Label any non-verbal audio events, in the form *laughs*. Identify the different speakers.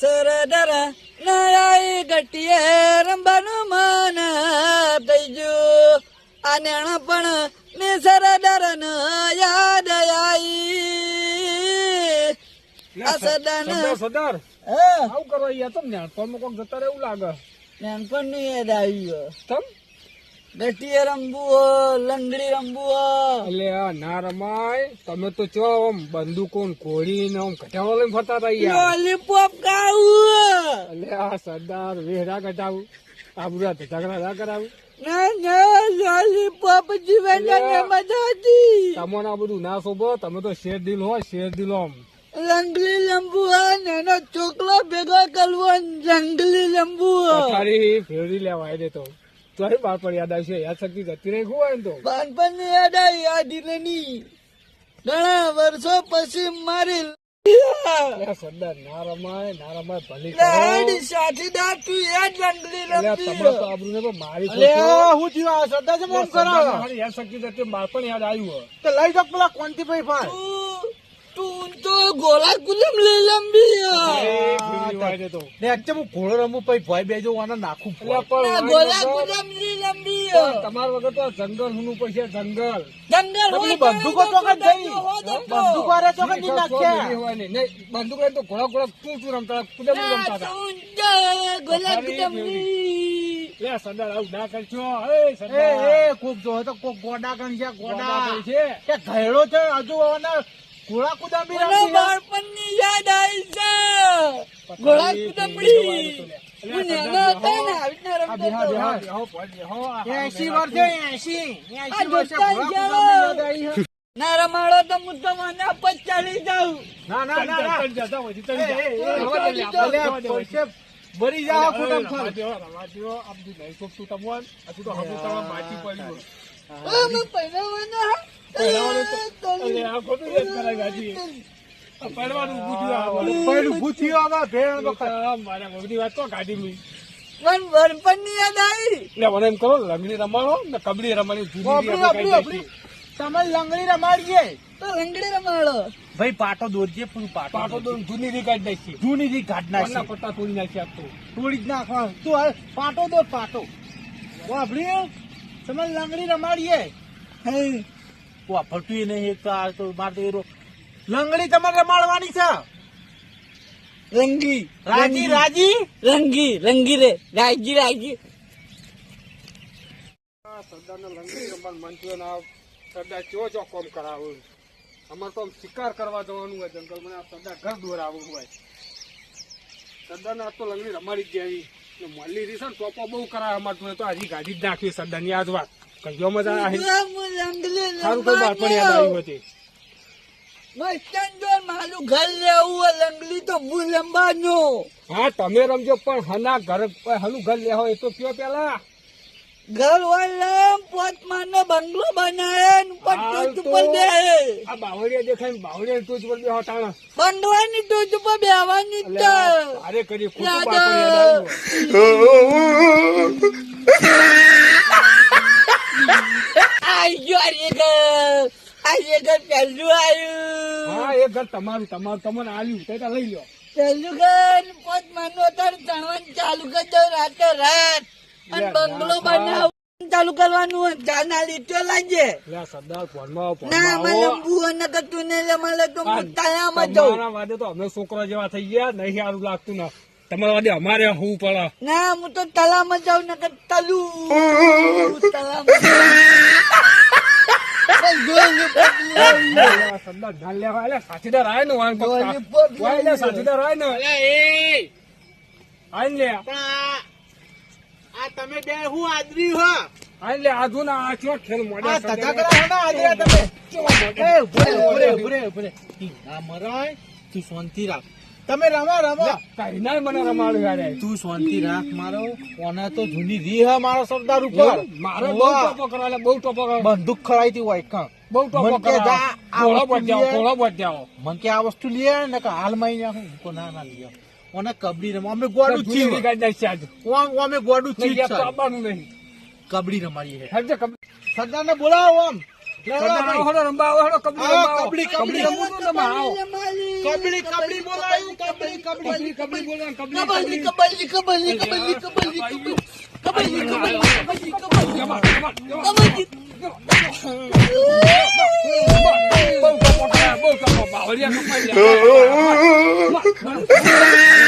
Speaker 1: સરદાર નયાઈ ગટીએ રંબાનું મન થઈ ગયું. આ નેણ પણ ને ડર ન યાદ આવી આ સરદાર
Speaker 2: સરદાર સરદાર
Speaker 1: હે?
Speaker 2: આવું કરો યાર તમને નાનપણમાં કોક જતા રહે એવું લાગે.
Speaker 1: નાનપણ યાદ આવ્યું.
Speaker 2: તમ?
Speaker 1: ગટીએ રમવું લંગડી રમવું
Speaker 2: એટલે આ ના રમાય. તમે તો ચો આમ બંદૂકો ને ઘોડી ને આમ ઘટાડો લઈને ફરતા હતા યાર.
Speaker 1: લોલીપોપ ખાવું.
Speaker 2: એટલે આ સરદાર વેહરા ઘટાવું આ બુરા ઝઘડા ના કરાવું.
Speaker 1: ના ના લોલીપોપ જીવનની મજા હતી.
Speaker 2: તમને આ બધું ના શોભો. તમે તો શેર દિલ હો શેર દિલ આમ.
Speaker 1: જંગલી લંબુ નાનો ચોકલો ભેગો કરવો જંગલી લંબુ
Speaker 2: ફેરી ફેરવી લેવાય દે તો ચોરી બાળપણ યાદ આવશે યાદ શક્તિ જતી રહી હોય ને તો
Speaker 1: બાળપણ યાદ આવી આ દિલની ઘણા વર્ષો પછી મારી
Speaker 2: સરદાર ના રમાય ના રમાય ભલી
Speaker 1: સાથીદાર તું યાદ
Speaker 2: એટલે
Speaker 1: લંબી
Speaker 2: તો આબરૂ ને મારી
Speaker 3: હું થયું આ સરદાર છે ફોન
Speaker 2: સરદાર યાદ શક્તિ જતી બાળપણ યાદ આવ્યું
Speaker 3: તો લઈ જાવ પેલા કોંતીભાઈ ભાઈ.
Speaker 1: તું તું લઈ લંબી.
Speaker 3: ને હું ઘોડો રમું પછી બેજો આને નાખું
Speaker 1: લઈ લંબી
Speaker 2: વગર જંગલ જંગલ.
Speaker 1: જંગલ હોય
Speaker 3: બંદૂકો જઈ બંદૂક નાખ્યા.
Speaker 2: બંદૂક લઈને ઘોડા ઘોડા રમતા કુદમ રમતા લે આવું ના એ
Speaker 3: એ કોક જો તો કોક ગોડા ગણ છે
Speaker 2: ગોડા છે
Speaker 3: કે ઘેડો છે હજુ ઘોડા કુદામી
Speaker 1: મને. બાળપણની યાદ આવી છે ગોળા કુદમડી ને
Speaker 3: ઘોડા
Speaker 1: રમાડો તો હું તો મને આપત જાઉં
Speaker 3: ના ના ના ના
Speaker 2: તન જા, તન જા, તન
Speaker 3: એ,
Speaker 2: જા.
Speaker 3: એ, એ,
Speaker 2: રવા દે, લે,
Speaker 3: અલે,
Speaker 2: રવા દે, રવા દે.
Speaker 3: પૈસે ભરી જાઓ કુટુંબ
Speaker 2: રવા
Speaker 3: ખરું.
Speaker 2: દ્યો, રવા દ્યો. આ બધું નહીં શોભતું તમોન. તું તો હમું તારા માટી પડ્યું. કબડ્ડી રમવાની.
Speaker 3: તમે લંગડી રમાડીએ.
Speaker 1: તો લંગડી રમાડો.
Speaker 3: ભાઈ પાટો દોરજે પૂરું પાટો
Speaker 2: પાટો દોર. જૂની રી કાઢ નાખી
Speaker 3: જૂની થી
Speaker 2: કાઢ
Speaker 3: નાખી
Speaker 2: પટ્ટા તોડી નાખી આપતો
Speaker 3: તોડી જ નાખવા તું હાલ પાટો દોર પાટો. વાપરી તમે લંગડી રમાડીએ.
Speaker 1: હે
Speaker 3: વાપરતું નહીં એક તો આ તો માર તો એ લંગડી તમારે રમાડવાની છે.
Speaker 1: રંગી
Speaker 3: રાજી રાજી?
Speaker 1: રંગી રંગી રે. રાજી રાજી.
Speaker 2: સરદાર ને લંગડી રમવાનું મન થયું ને આ સરદાર ચો ચો કોમ કરાવું? અમારે તો આમ શિકાર કરવા જવાનું હોય જંગલ મને આ સરદાર ઘર દોરાવું હોય. સરદાર ને આ તો લંગડી રમાડી જ જાય મળી રહી છે ને ટોપો બહુ કરાવે અમારે તો. તો હજી ગાડી જ નાખવી સરદારની આજ વાત. કયો મજા આવી સારું કઈ બાળપણ યાદ આવ્યું હતી
Speaker 1: મારું ઘર લેવું લંગડી તો હું લંબાનો
Speaker 2: હા તમે રમજો પણ હના ઘર હનું ઘર લેહો એ તો કયો પેલા?
Speaker 1: ઘર વાળા પોત માનો બંગલો બનાવે ઉપર ટોચ
Speaker 2: તો-
Speaker 1: ઉપર બે
Speaker 2: આ બાવળિયા દેખાય બાવળિયા ટોચ પર બેહો તાણા.
Speaker 1: બંગલાની ટોચ ઉપર બેવાની.
Speaker 2: આ તારે કરી ખોટું *laughs* *laughs*
Speaker 1: યાદ
Speaker 2: બાળપણ યાદ આવ્યું
Speaker 1: આઈ ગયો આ એ ઘર આ ઘર પહેલું આવ્યું
Speaker 2: હા એ ઘર તમારું તમારું તમને આલ્યું. તે લઈ લો
Speaker 1: પહેલું ઘર પોત માનો અત્યારે ચણવાનું ચાલુ કરી દઉં રાતે રાત. અને બંગલો
Speaker 2: ના,
Speaker 1: ચાલુ કરવાનું ચાના લીટો લાગે ના મને બુઓ ન કરતું ને લે મને તો
Speaker 2: આ
Speaker 1: હું તાયામાં જાઉં.
Speaker 2: તમારા વાદે તો અમે છોકરા જેવા થઈ ગયા નહીં સારું લાગતું ના. તમારા વાદે અમારે હું પડે.
Speaker 1: ના હું તો તલામાં જાઉં ને તલુ. તલું *laughs* તલામાં આવી.
Speaker 2: સાથીદાર આય ને વાન
Speaker 1: આવી.
Speaker 2: સાથીદાર આય ને આય લે
Speaker 3: આ તમે બે હું આદરી હો
Speaker 2: આય લે આજુ ના આ ચો ખેલ મોડે
Speaker 3: આ ધક્કા કરો હો આદરી તમે એ ઉભરે ઉભરે ઉભરે ઉભરે આ મરાય તું શાંતિ રાખ તમે રમા રમો
Speaker 2: તારી ના મને રમાડું યાર
Speaker 3: તું શાંતિ રાખ મારો કોને તો જૂની રી હે મારો સરદાર ઉપર
Speaker 2: મારો બહુ ટોપો કરવા લે બહુ ટોપો કરવા
Speaker 3: ખડાઈ ખડાઈતી હોય કાં કબડી રમ રમાડી બોલાવો આમ.
Speaker 1: Kabaddi.
Speaker 4: Bông cà bò bà, bông
Speaker 2: cà bò bà, bông cà bò bà,